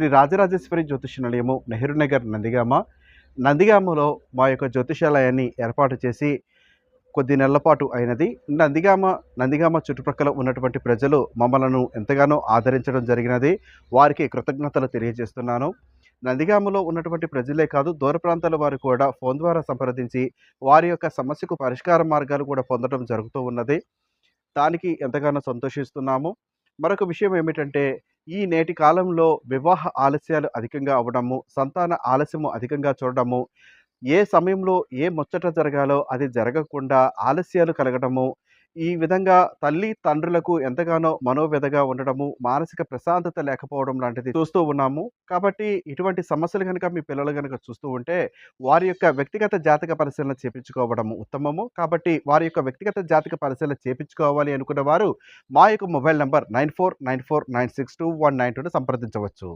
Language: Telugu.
శ్రీ రాజరాజేశ్వరి జ్యోతిష నిలయము నెహ్రూ నగర్ నందిగామ. నందిగామలో మా యొక్క జ్యోతిషాలయాన్ని ఏర్పాటు చేసి కొద్ది నెలల పాటు అయినది. నందిగామ నందిగామ చుట్టుప్రక్కల ఉన్నటువంటి ప్రజలు మమ్మలను ఎంతగానో ఆదరించడం జరిగినది. వారికి కృతజ్ఞతలు తెలియజేస్తున్నాను. నందిగామలో ఉన్నటువంటి ప్రజలే కాదు దూర ప్రాంతాల వారు కూడా ఫోన్ ద్వారా సంప్రదించి వారి యొక్క సమస్యకు పరిష్కార మార్గాలు కూడా పొందడం జరుగుతూ ఉన్నది. దానికి ఎంతగానో సంతోషిస్తున్నాము. మరొక విషయం ఏమిటంటే ఈ నేటి కాలంలో వివాహ ఆలస్యాలు అధికంగా అవ్వడము సంతాన ఆలస్యము అధికంగా చూడడము ఏ సమయంలో ఏ ముచ్చట జరగాలో అది జరగకుండా ఆలస్యాలు కలగడము ఈ విధంగా తల్లి తండ్రులకు ఎంతగానో మనోవ్యధగా ఉండడము మానసిక ప్రశాంతత లేకపోవడం లాంటిది చూస్తూ ఉన్నాము. కాబట్టి ఇటువంటి సమస్యలు కనుక మీ పిల్లలు కనుక చూస్తూ ఉంటే వారి యొక్క వ్యక్తిగత జాతక పరిశీలన చేపించుకోవడం ఉత్తమము. కాబట్టి వారి యొక్క వ్యక్తిగత జాతక పరిశీలన చేపించుకోవాలి అనుకున్న వారు మా యొక్క mobile number nine four nine four nine six two one nine టూను సంప్రదించవచ్చు.